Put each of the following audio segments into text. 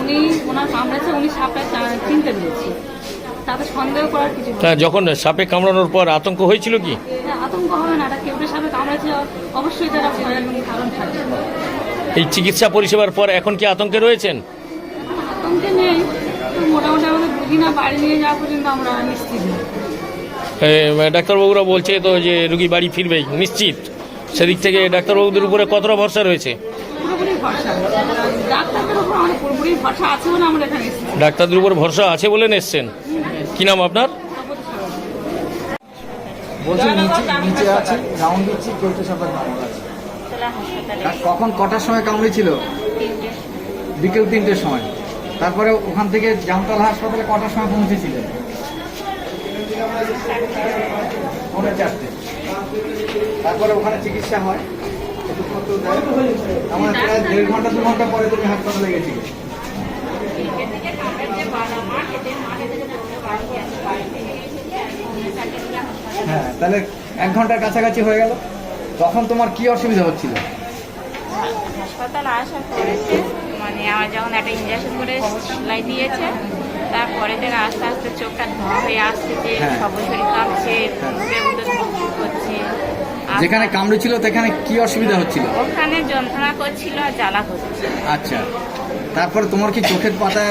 উনি ওনার উনি সাপটা চিনতে পেরেছি। তাতে সন্দেহ করার কিছু। তা যখন সাপে কামড়ানোর পর আতঙ্ক হয়েছিল কি? আতঙ্ক হবে না এটা কেউটে সাপে অবশ্যই তারা ভয়ের কারণ থাকে এই চিকিৎসা পরিষেবার পর এখন কি আতঙ্কে রয়েছেন? আতঙ্কে নেই মোটামুটি আমাদের বুঝি না বাড়ি নিয়ে যাওয়া পর্যন্ত আমরা নিশ্চিত। ডাক্তারবাবুরা বলছে তো যে রুগী বাড়ি ফিরবে নিশ্চিত। সেদিক থেকে ডাক্তারবাবুদের উপরে কতটা ভরসা রয়েছে? ভরসা ডাক্তারদের উপর আমাদের পুরোপুরি ভরসা আছে বলে আমরা এখানে এসেছি। ডাক্তারদের উপর ভরসা আছে বলে এসছেন। কি নাম আপনার? বলছি নিচে নিচে আছি রাউন্ড দিচ্ছি কেউটে সাপের কামড় আছে। কখন কটার সময় কামড়েছিল বিকেল তিনটের সময়। তারপরে ওখান থেকে জামতলা হাসপাতালে কটার সময় পৌঁছেছিলেন? পৌনে চারটে। তারপরে ওখানে চিকিৎসা হয়। ওষুধপত্র দেয় আমার প্রায় দেড় ঘণ্টা দু ঘণ্টা পরে তুমি হাসপাতালে গেছিলে। হ্যাঁ তাহলে এক ঘণ্টার কাছাকাছি হয়ে গেল। তখন তোমার কি অসুবিধা হচ্ছিল? হাসপাতাল আসার পরেতে মানে আমার যখন একটা ইঞ্জেকশন করে সেলাই দিয়েছে তারপরে দিন আস্তে আস্তে চোখটা ধোয়া হয়ে আসছে হ্যাঁ। সব শরীর কাঁপছে হ্যাঁ। মুখে মুখে ধুক হচ্ছে আর যেখানে কামড়েছিল সেখানে কি অসুবিধা হচ্ছিল? ওখানে যন্ত্রণা করছিল আর জ্বালা করছিল। আচ্ছা। তারপর তোমার কি চোখের পাতা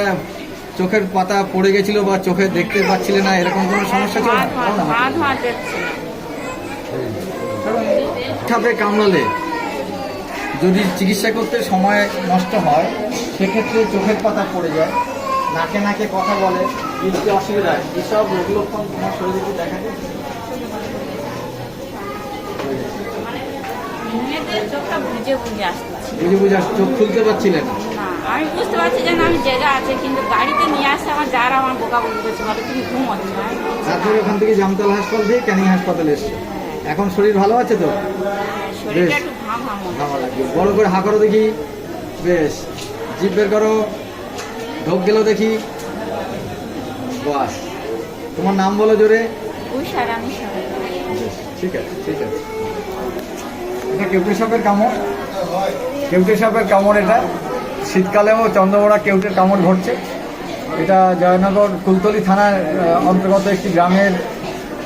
চোখের পাতা পড়ে গেছিল বা চোখে দেখতে পাচ্ছিলে না? এরকম কোনো সমস্যা ছিল। ধোঁয়া ধোঁয়া দেখছিল সাপে কামড়ালে যদি চিকিৎসা করতে সময় নষ্ট হয় সেক্ষেত্রে চোখের পাতা পড়ে যায় নাকে নাকে কথা বলে যে অসুবিধা? হয় এসব রোগ লক্ষণ তোমার শরীরে দেখা যায়? বুঝে বুঝে চোখ খুলতে পারছিলে না। না আমি বুঝতে পারছি যে আমি জায়গা আছে কিন্তু গাড়িতে নিয়ে আসছে আমার যারা আমার বোকা করছে বলে তুমি আমি বলছি, তারপরে ওখান থেকে জামতলা হাসপাতাল থেকে ক্যানিং হাসপাতালে এসছে। এখন শরীর ভালো আছে তো? বেশ। ঘাম ঘাম ভালো লাগবে। বড় করে হা করো দেখি। বেশ। জিভ বের করো। ঢোক গেল দেখি। বাস। তোমার নাম বলো জোরে। বেশ, ঠিক আছে ঠিক আছে। এটা কেউটে সাপের কামড়। কেউটে সাপের কামড় এটা। শীতকালেও চন্দ্রবড়া কেউটের কামড় ঘটছে। এটা জয়নগর কুলতলি থানার অন্তর্গত একটি গ্রামের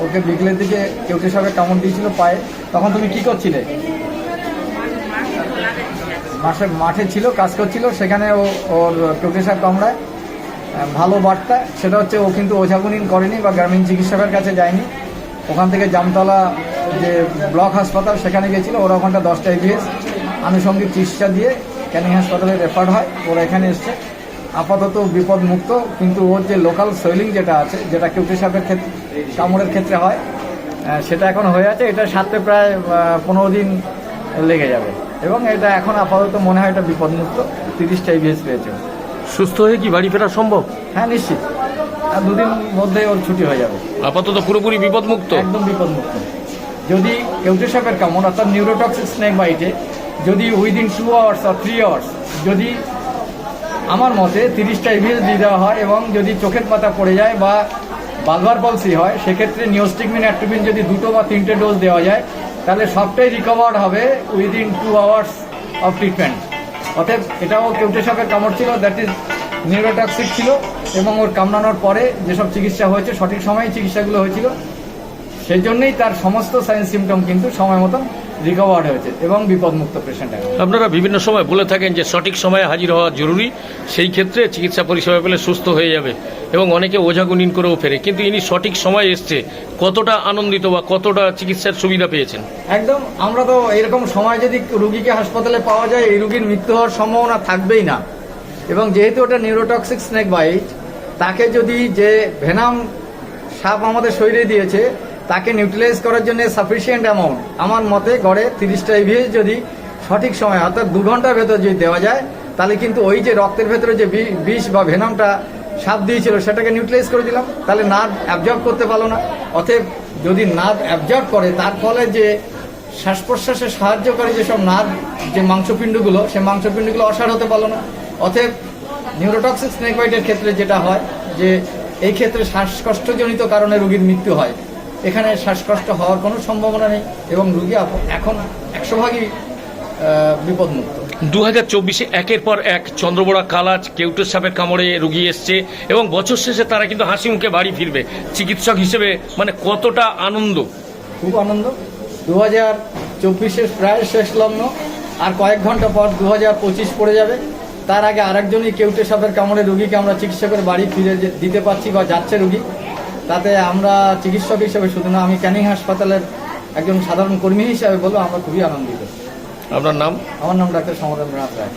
ওকে বিকেলের দিকে কেউটে সাপের কামড় দিয়েছিল পায়ে। তখন তুমি কি করছিলে? মাঠে মাঠে ছিল, কাজ করছিল, সেখানে ও, ওর কেউটে সাপ কামড়ায়। ভালো বার্তা, সেটা হচ্ছে ও কিন্তু ওঝাগুনিন করেনি বা গ্রামীণ চিকিৎসকের কাছে যায়নি। ওখান থেকে জামতলা যে ব্লক হাসপাতাল সেখানে গেছিল ওরা ওখানটা দশটা এভিএস আনুষঙ্গিক চিকিৎসা দিয়ে ক্যানিং হাসপাতালে রেফার হয়। ওরা এখানে এসছে। আপাতত বিপদ মুক্ত কিন্তু ওর যে লোকাল সোয়েলিং যেটা আছে যেটা কেউটে সাপের ক্ষেত্রে কামড়ের ক্ষেত্রে হয় সেটা এখন হয়ে আছে। এটা সাথে প্রায় পনেরো দিন লেগে যাবে। এবং এটা এখন আপাতত মনে হয় এটা বিপদমুক্ত। তিরিশটা এভিএস পেয়েছে। সুস্থ হয়ে কি বাড়ি ফেরা সম্ভব? হ্যাঁ নিশ্চিত। আর দুদিন মধ্যে ওর ছুটি হয়ে যাবে। আপাতত পুরোপুরি বিপদমুক্ত? একদম বিপদমুক্ত। যদি কেউটে সাপের কামড়, অর্থাৎ নিউরোটক্সিক স্নেক বাইটে যদি উইদিন টু আওয়ার্স আর থ্রি আওয়ার্স যদি আমার মতে তিরিশটা ইভিএস দিয়ে দেওয়া হয় এবং যদি চোখের পাতা পড়ে যায় বা বালভার পলসি হয়, সেক্ষেত্রে নিওস্টিকমিন অ্যাট্রোপিন যদি দুটো বা তিনটে ডোজ দেওয়া যায়, তাহলে সবটাই রিকভার হবে within two hours of treatment অতএব এটাও কেউটে সাপের কামড় ছিল দ্যাট ইজ নিউরোটক্সিক ছিল এবং ওর কামড়ানোর পরে যেসব চিকিৎসা হয়েছে, সঠিক সময়ে চিকিৎসাগুলো হয়েছিল। সেই জন্যই তার সমস্ত সাইন সিমটম কিন্তু সময় মতো রিকভার্ড হয়েছে এবং বিপদমুক্ত পেশেন্ট আপনারা বিভিন্ন সময় বলে থাকেন যে সঠিক সময়ে হাজির হওয়া জরুরি সেই ক্ষেত্রে চিকিৎসা পরিষেবা পেলে সুস্থ হয়ে যাবে এবং অনেকে ওঝাগুনিন করেও ফেরে। কিন্তু ইনি সঠিক সময় এসছে কতটা আনন্দিত বা কতটা চিকিৎসার সুবিধা পেয়েছেন? একদম আমরা তো এরকম সময় যদি রুগীকে হাসপাতালে পাওয়া যায় এই রুগীর মৃত্যু হওয়ার সম্ভাবনা থাকবেই না। এবং যেহেতু ওটা নিউরোটক্সিক স্নেক বাইট তাকে যদি যে ভেনাম সাপ আমাদের শরীরে দিয়েছে তাকে নিউট্রিলাইজ করার জন্য সাফিসিয়েন্ট অ্যামাউন্ট আমার মতে গড়ে তিরিশটা ইভিএস যদি সঠিক সময়, অর্থাৎ দু ঘণ্টার ভেতর যদি দেওয়া যায়, তাহলে কিন্তু ওই যে রক্তের ভেতরে যে বিষ বা ভেনামটা সাপ দিয়েছিল, সেটাকে নিউট্রিলাইজ করে দিলাম। তাহলে নার্ভ অ্যাবজর্ব করতে পারল না। অতএব যদি নার্ভ অ্যাবজর্ব করে, তার ফলে যে শ্বাস প্রশ্বাসে সাহায্যকারী যেসব নার্ভ, যে মাংসপিণ্ডগুলো সেই মাংসপিণ্ডগুলো অসাড় হতে পারল না। অতএব নিউরোটক্সিক স্নেক বাইটের ক্ষেত্রে যেটা হয়, যে এই ক্ষেত্রে শ্বাসকষ্টজনিত কারণে রোগীর মৃত্যু হয়। এখানে শ্বাসকষ্ট হওয়ার কোনো সম্ভাবনা নেই এবং রুগী এখন একশো ভাগই বিপদমুক্ত। দু হাজার চব্বিশে একের পর এক চন্দ্রবোড়া কালাজ কেউটের সাপের কামড়ে রুগী এসছে এবং বছর শেষে তারা কিন্তু হাসি মুখে বাড়ি ফিরবে। চিকিৎসক হিসেবে মানে কতটা আনন্দ? খুব আনন্দ। দু হাজার চব্বিশের প্রায় শেষ লগ্ন আর কয়েক ঘণ্টা পর দু হাজার পঁচিশ পড়ে যাবে। তার আগে আরেকজনই কেউটে সাপের কামড়ে রুগীকে আমরা চিকিৎসা করে বাড়ি ফিরে দিতে পারছি বা যাচ্ছে রুগী। তাতে আমরা চিকিৎসক হিসেবে শুধু না আমি ক্যানিং হাসপাতালের একজন সাধারণ কর্মী হিসাবে বলব আমরা খুবই আনন্দিত। আপনার নাম? আমার নাম ডাক্তার সমরেন্দ্রনাথ রায়।